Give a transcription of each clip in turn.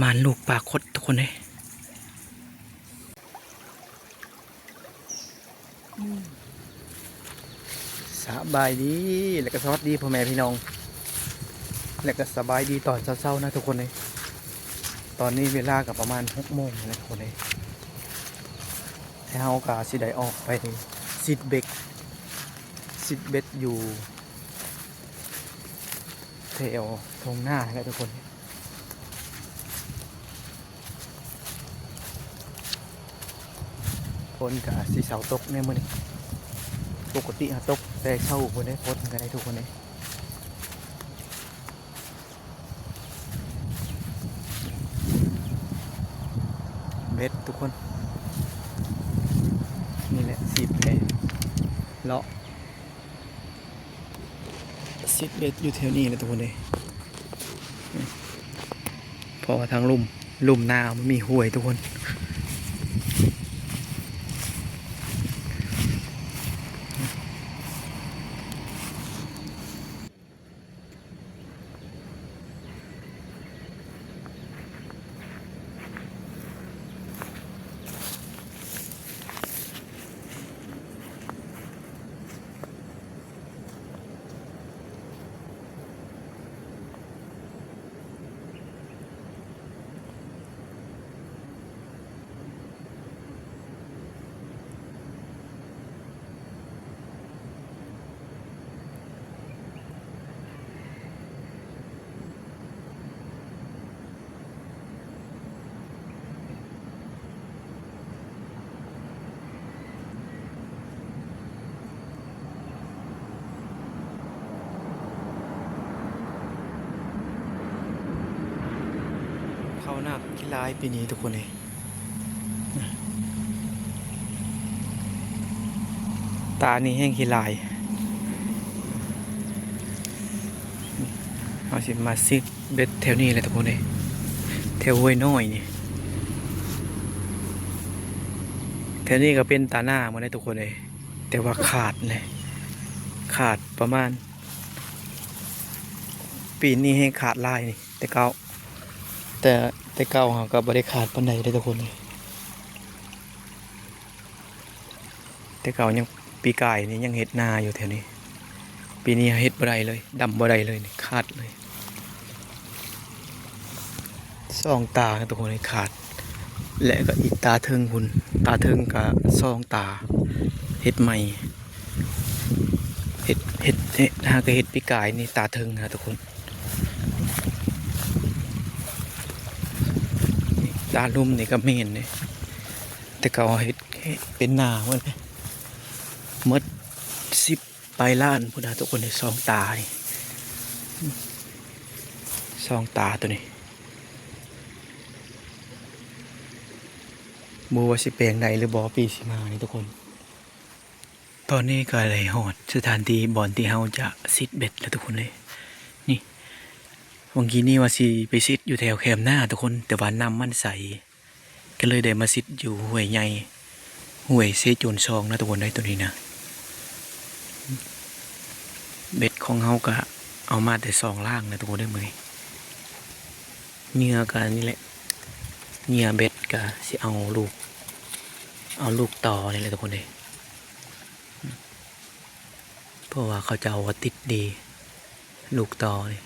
มานลูกปลาคดทุกคนเลยสบายดีแล้วก็สวัสดีพ่อแม่พี่น้อง แล้วก็สบายดีตอนเช้าๆนะทุกคนเลยตอนนี้เวลากับประมาณหกโมงนะทุกคนเลยให้เฮากาสิได้ออกไปซิดเบกซิดเบ็ดอยู่แถวทงหน้าแล้วทุกคน ฝนกับสีเสาตกในมือนี่ปกติอะตกแต่เช้าคนได้ฝนกันได้ทุกคนเลยเบ็ดทุกคน นี่แหละสิบเลยเลาะสิบเบ็ดอยู่แถวนี้เลยทุกคนเลยพอทางลุ่มลุ่มนามันมีห้วยทุกคนาหน้ากีฬาปีนี้ทุกคนเลยตานี่แห้งกีฬายเอาสิมาซิดเบ็ดแถวนี้เลยทุกคนเลยแถวห้วยน้อยนี่แถวนี้ก็เป็นตาหน้าหมาได้ทุกคนเลยแต่ว่าขาดเลยขาดประมาณ ปีนี้ให้ขาดลายนี่แต่เกาแต่ แต่เก่าเขาก็บริขาดปันใดเลยทุกคนเลยแต่เก่ายังปีกายนี่ยังเห็ดนาอยู่แถวนี้ ปีนี้เห็ดบ่ได้เลยดำบ่ได้เลยขาดเลยซองตาทุกคนเลยขาด และก็อีกตาเทิงหุ่นตาเทิงกับซองตาเห็ดใหม่เห็ดเห็ดเห็ดหากเห็ดปีกายนี่ตาเทิงนะทุกคน ตาลุ่มนี่ก็ไม่เห็นเลยแต่เขาเห็ดเป็นหนาเว้ยหมดสิบไปล้านพุทธาทุกคนในซองตานี่ซองตาตัวนี้บัวสิเปลงใดหรือบอปีสิมานี่ทุกคน ตอนนี้ก็เลยหอดสถานที่บอนที่เฮาจะซิดเบ็ดแล้วทุกคนเลยนี่ วันกี้นี่ว่าสิไปซิดอยู่แถวแคมหน้าทุกคนแต่ว่าน้ำมันใส ก็เลยได้มาซิดอยู่ห้วยใหญ่ห้วยเซจูนซองนะทุกคนได้ตัวนี้นะ เบ็ดของเฮาก็เอามาแต่สองล่างนะทุกคนได้มือเหงื่อกันนี่แหละเหงื่อเบ็ดก็สิเอาลูก เอาลูกต่อนี่แหละทุกคนเลยเพราะว่าเขาจะเอาว่าติดดี ลูกต่อนี่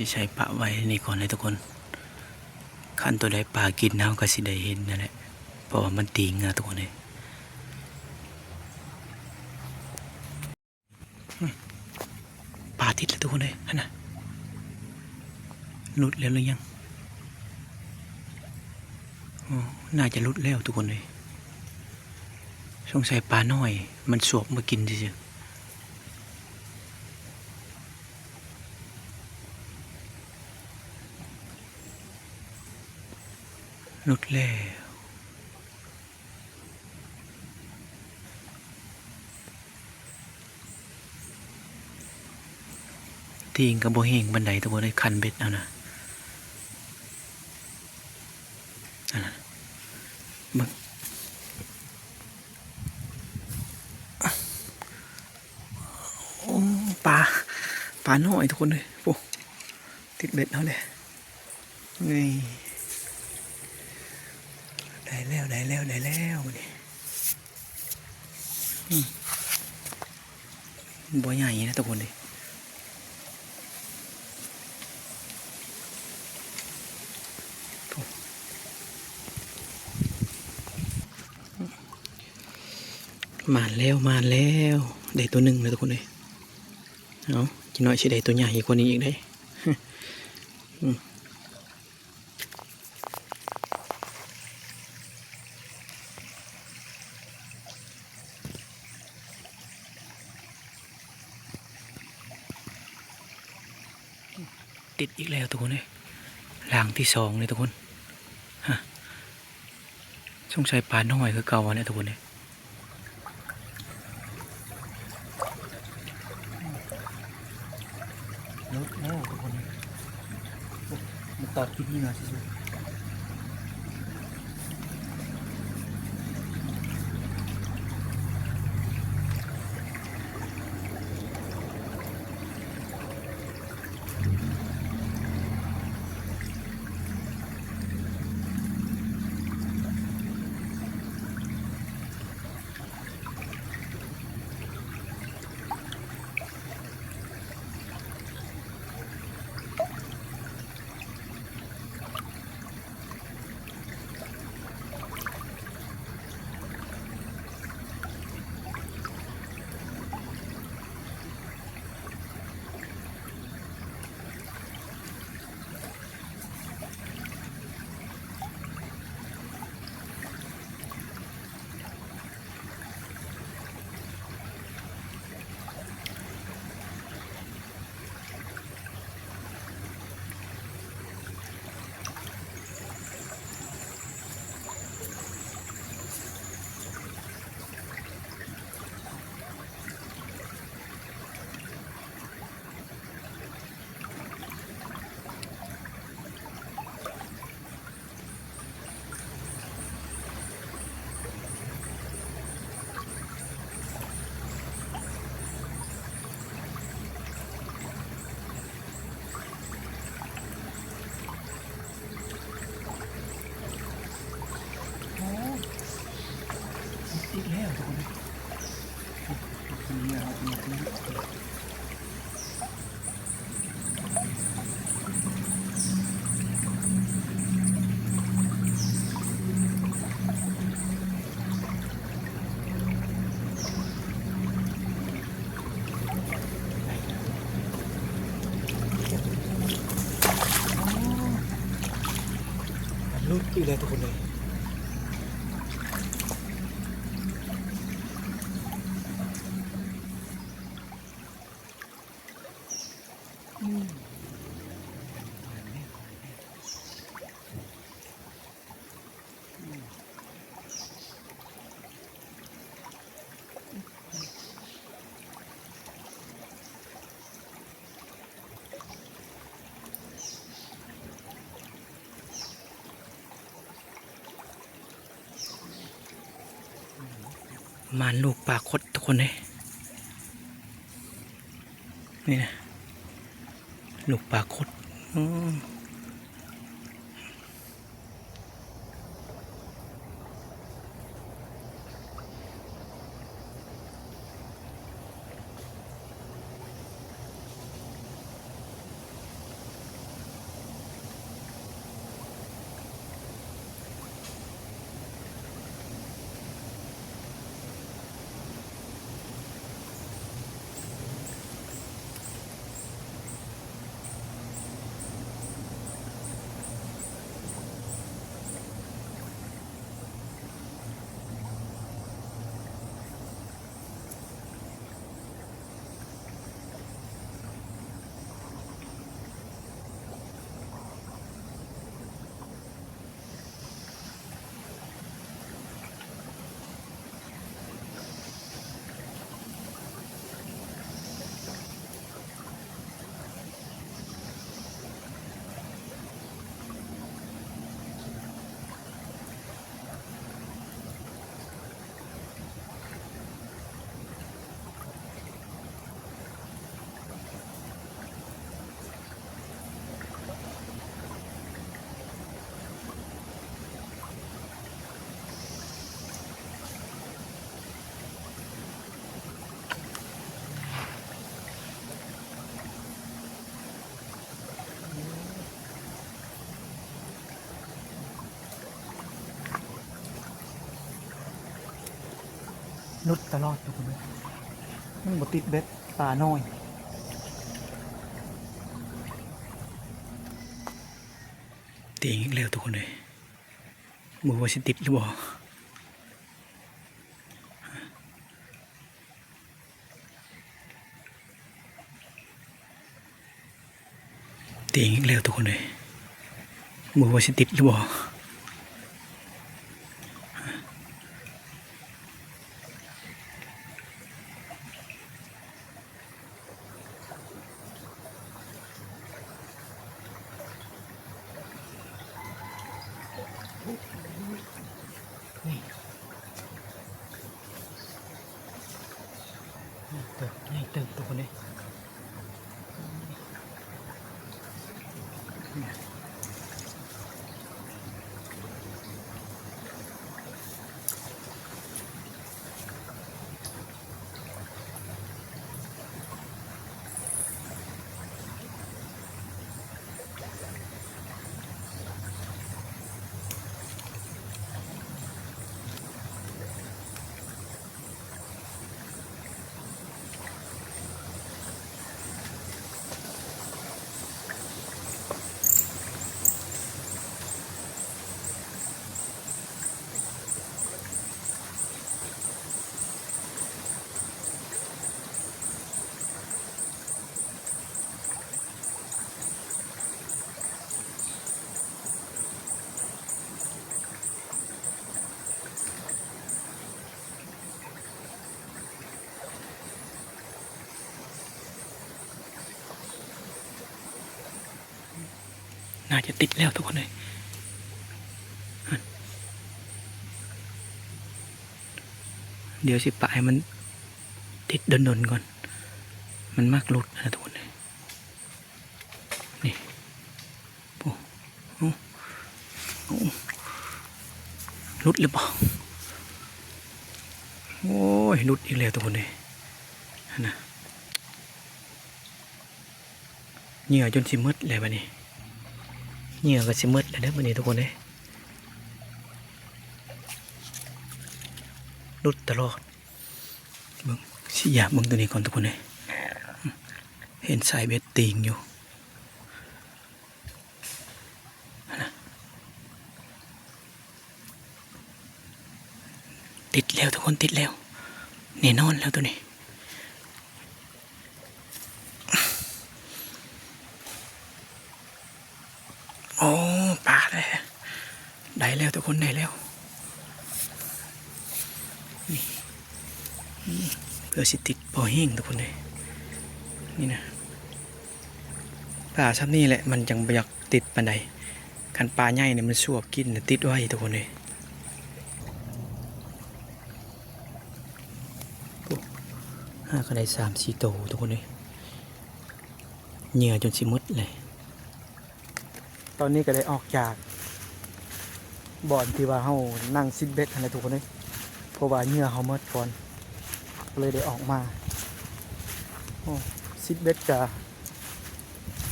สิใช้ปะไว้นี่ก่อนเลยทุกคน ขั้นตัวใดปลากินน้ำก็สิได้เห็นนั่นแหละเพราะว่ามันติงนะทุกคนเลยปลาติดแล้วทุกคนเลยนั่นะหลุดแล้วหรือยังอ๋อน่าจะหลุดแล้วทุกคนเลย สงสัยปลาน้อย มันสวบมากินเฉย หลุดแล้วทีงกับโบเฮงบันไดตัวได้คันเบ็ดเอานะอันนั้นมึงโอ้ปลาปลาน้อยทุกคนเลยโอ้ติดเบ็ดเอาเลยนี่ ได้แล้วได้แล้วได้แล้วนี่อืมบ่ใหญ่นะทุกคนเลยมาแล้วมาแล้วได้ตัวหนึ่งเลยทุกคนเลยเอาจิน้อยสิได้ตัวใหญ่กว่านี้อีกได้ ติดอีกแล้วทุกคนเลยรางที่สองเลยทุกคนฮะสงสัยปลาน้อยคือเก่าเนี่ยทุกคนเลยลดแล้วทุกคนมาตอดคลิปนี้มาสิ อีกแล้วทุกคนนี่ครับลุดอีกแล้วทุกคนเลย มานลูกปลาคดทุกคนเลยนี่นะ ลูกปลาคดอื นุดตลอดทุกคนมันบติดเบ็ดปลาน้อยเตียงอีกแล้วทุกคนเลยมือว่าสิติดหรือบ่เตียงอีกแล้วทุกคนเลยมือว่าสิติดหรือบ่ จะติดแล้วทุกคนเลยเดี๋ยวสิปะให้มันติดดนๆก่อน มันมากหลุดนะทุกคนเลยนี่โอ้โหลุดหรือเปล่าโอ้ยหลุดอีกแล้วทุกคนเลยน่ะเหงื่อจนสิมืดเลยบัดนี้ เหงื่อก็สิมืดแล้วเด้อบัดนี้ทุกคนเลยรุดตลอดเบิ่งสิอยากเบิ่งตัวนี้ก่อนทุกคนเลยเห็นสายเบ็ดติงอยู่ติดแล้วทุกคนติดแล้วแน่นอนแล้วตัวนี้ โอ้ปลาเลยได้ แล้วทุกคนได้แล้วนี่เพื่อสิติดปอแห้งทุกคนเลยนี่นะปลาซ้ำนี่แหละมันจังอยากติดปันใดคันปลาใหญ่เนี่ยมันสวบกินติดไว้ทุกคนเลยห้าก็ได้สามสี่โตทุกคนเลยเหงื่อจนสิหมดเลย ตอนนี้ก็ได้ออกจาก บ่อนที่ว่าเฮานั่งซิดเบ็ดอะไรทุกคนเลยเพราะว่าเหงื่อเฮาเมดก่อน เลยได้ออกมาโอ้ซิดเบ็ดกับ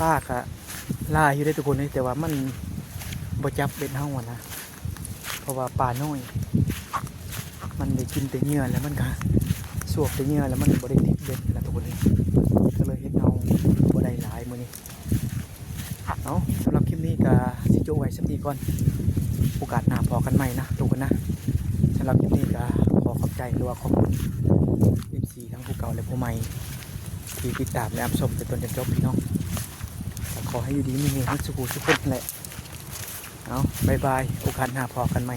ป้ากะลายอยู่ได้ทุกคนเลยแต่ว่ามันบ่จับเบ็ดเฮาอะนะเพราะว่าปลาน้อย มันได้กินแต่เหงื่อแล้วมันก็สวบแต่เหงื่อแล้วมันบ่ได้ติดเบ็ดนะทุกคนเลยก็เลยเฮ็ดเอาบ่ได้หลายมื้อนี้ เอาสำหรับคลิปนี้ก็สิโจไว้สักทีก่อนโอกาสหน้าพอกันใหม่นะทุกคนนะสำหรับคลิปนี้ก็ขอขอบใจหรือว่าขอบคุณเอฟซีทั้งผู้เก่าและผู้ใหม่ที่ติดตามและรับชมจนจนจบพี่น้องขอให้อยู่ดีมีเงินสุขุสุขคนแหละเอาบายบายโอกาสหน้าพอกันใหม่